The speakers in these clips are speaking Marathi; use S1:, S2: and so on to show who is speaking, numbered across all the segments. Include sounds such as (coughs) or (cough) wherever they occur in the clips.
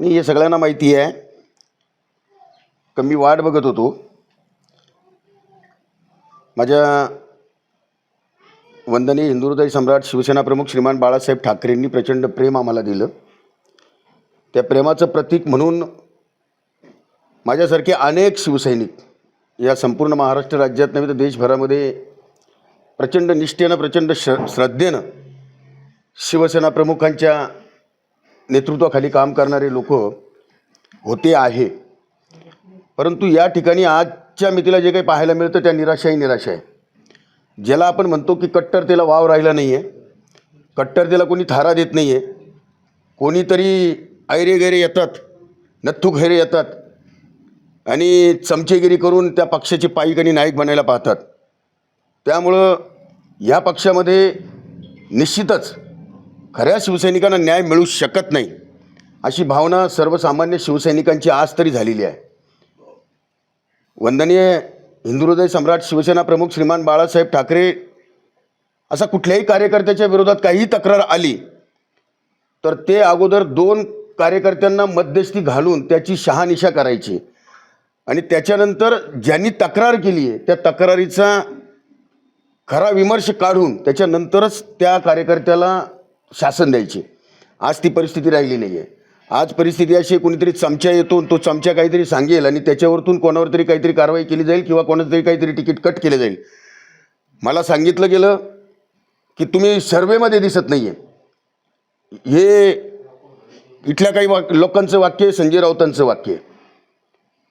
S1: नाही हे सगळ्यांना माहिती आहे. का मी वाट बघत होतो. माझ्या वंदनीय हिंदुहृदय सम्राट शिवसेना प्रमुख श्रीमान बाळासाहेब ठाकरेंनी प्रचंड प्रेम आम्हाला दिलं. त्या प्रेमाचं प्रतीक म्हणून माझ्यासारखे अनेक शिवसैनिक या संपूर्ण महाराष्ट्र राज्यात नव्हे तर देशभरामध्ये प्रचंड निष्ठेनं प्रचंड श्र श्रद्धेनं शिवसेना प्रमुखांच्या नेतृत्वाखाली काम करणारे लोक होते आहे. परंतु या ठिकाणी आजच्या मितीला जे काही पाहायला मिळतं त्या निराशाही निराशा आहे ज्याला आपण म्हणतो की कट्टरतेला वाव राहिला नाही आहे कट्टरतेला कोणी थारा देत नाही आहे कोणीतरी ऐरे गैरे येतात नथ्थू खैरे येतात आणि चमचेगिरी करून त्या पक्षाची पायिक आणि नाईक बनायला पाहतात. त्यामुळं या पक्षामध्ये निश्चितच खऱ्या शिवसैनिकांना न्याय मिळू शकत नाही अशी भावना सर्वसामान्य शिवसैनिकांची आज तरी झालेली आहे. वंदनीय हिंदुहृदय सम्राट शिवसेना प्रमुख श्रीमान बाळासाहेब ठाकरे असा कुठल्याही कार्यकर्त्याच्या विरोधात काहीही तक्रार आली तर ते अगोदर दोन कार्यकर्त्यांना मध्यस्थी घालून त्याची शहानिशा करायची. आणि त्याच्यानंतर ज्यांनी तक्रार केली आहे त्या तक्रारीचा खरा विमर्श काढून त्याच्यानंतरच त्या कार्यकर्त्याला शासन द्यायचे. आज ती परिस्थिती राहिली नाही आहे आज परिस्थिती अशी आहे, कोणीतरी चमचा येतो तो चमचा काहीतरी सांगेल आणि त्याच्यावरतून कोणावर तरी काहीतरी कारवाई केली जाईल किंवा कोणाचं तरी काहीतरी तिकीट कट केलं जाईल. मला सांगितलं गेलं की तुम्ही सर्वेमध्ये दिसत नाही आहे हे इथल्या काही वाक लोकांचं वाक्य आहे संजय राऊतांचं वाक्य आहे.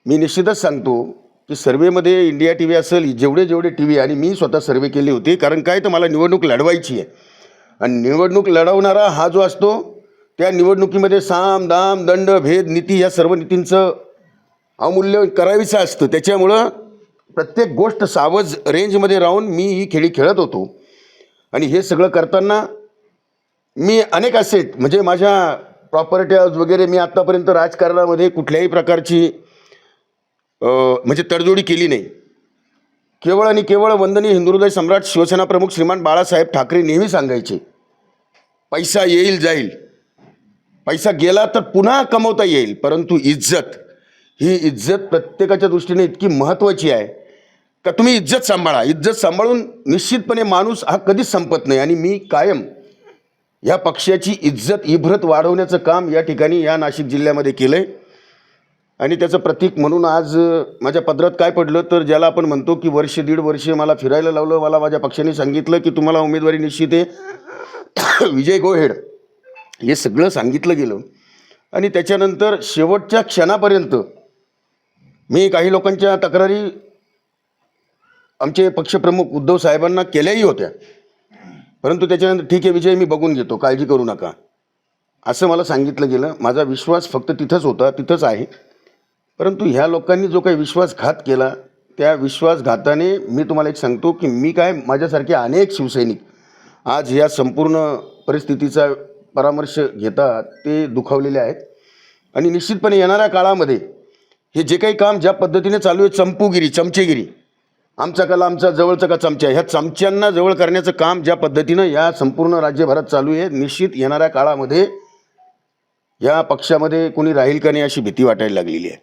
S1: मी निश्चितच सांगतो की सर्वेमध्ये इंडिया टी व्ही असेल जेवढे जेवढे टी व्ही आणि मी स्वतः सर्वे केले होते कारण काय तर मला निवडणूक लढवायची आहे. आणि निवडणूक लढवणारा हा जो असतो त्या निवडणुकीमध्ये साम दाम दंड भेद नीती या सर्व नीतींचं अमूल्य करावीचं असतं. त्याच्यामुळं प्रत्येक गोष्ट सावज रेंजमध्ये राहून मी ही खेळी खेळत होतो. आणि हे सगळं करताना मी अनेक असेट म्हणजे माझ्या प्रॉपर्ट्याज वगैरे मी आत्तापर्यंत राजकारणामध्ये कुठल्याही प्रकारची म्हणजे तडजोडी केली नाही. केवळ आणि केवळ वंदनीय हिंदुहृदय सम्राट शिवसेना प्रमुख श्रीमान बाळासाहेब ठाकरे नेहमी सांगायचे पैसा येईल जाईल. पैसा गेला तर पुन्हा कमवता येईल परंतु इज्जत ही इज्जत प्रत्येकाच्या दृष्टीने इतकी महत्त्वाची आहे. का तुम्ही इज्जत सांभाळा. इज्जत सांभाळून निश्चितपणे माणूस हा कधीच संपत नाही. आणि मी कायम या पक्षाची इज्जत इभ्रत वाढवण्याचं काम या ठिकाणी या नाशिक जिल्ह्यामध्ये केलं आहे आणि त्याचं प्रतीक म्हणून आज माझ्या पदरात काय पडलं तर ज्याला आपण म्हणतो की वर्ष दीड वर्ष मला फिरायला लावलं मला माझ्या पक्षाने सांगितलं की तुम्हाला उमेदवारी निश्चित आहे. (coughs) विजय गोहेड हे सगळं सांगितलं गेलं आणि त्याच्यानंतर शेवटच्या क्षणापर्यंत मी काही लोकांच्या तक्रारी आमचे पक्षप्रमुख उद्धव साहेबांना केल्याही होत्या. परंतु त्याच्यानंतर ठीक आहे विजय मी बघून घेतो काळजी करू नका. असं मला सांगितलं गेलं. माझा विश्वास फक्त तिथंच होता तिथंच आहे. परंतु ह्या लोकांनी जो काही विश्वासघात केला त्या विश्वासघाताने मी तुम्हाला एक सांगतो की मी काय माझ्यासारखे अनेक शिवसैनिक आज या संपूर्ण परिस्थितीचा परामर्श घेतात ते दुखावलेले आहेत. आणि निश्चितपणे येणाऱ्या काळामध्ये हे जे काही काम ज्या पद्धतीने चालू आहे चंपूगिरी चमचेगिरी आमचा कला आमचा जवळचा का चमचा ह्या चमच्यांना जवळ करण्याचं काम ज्या पद्धतीनं या संपूर्ण राज्यभरात चालू आहे निश्चित येणाऱ्या काळामध्ये या पक्षामध्ये कोणी राहील का नाही अशी भीती वाटायला लागलेली आहे.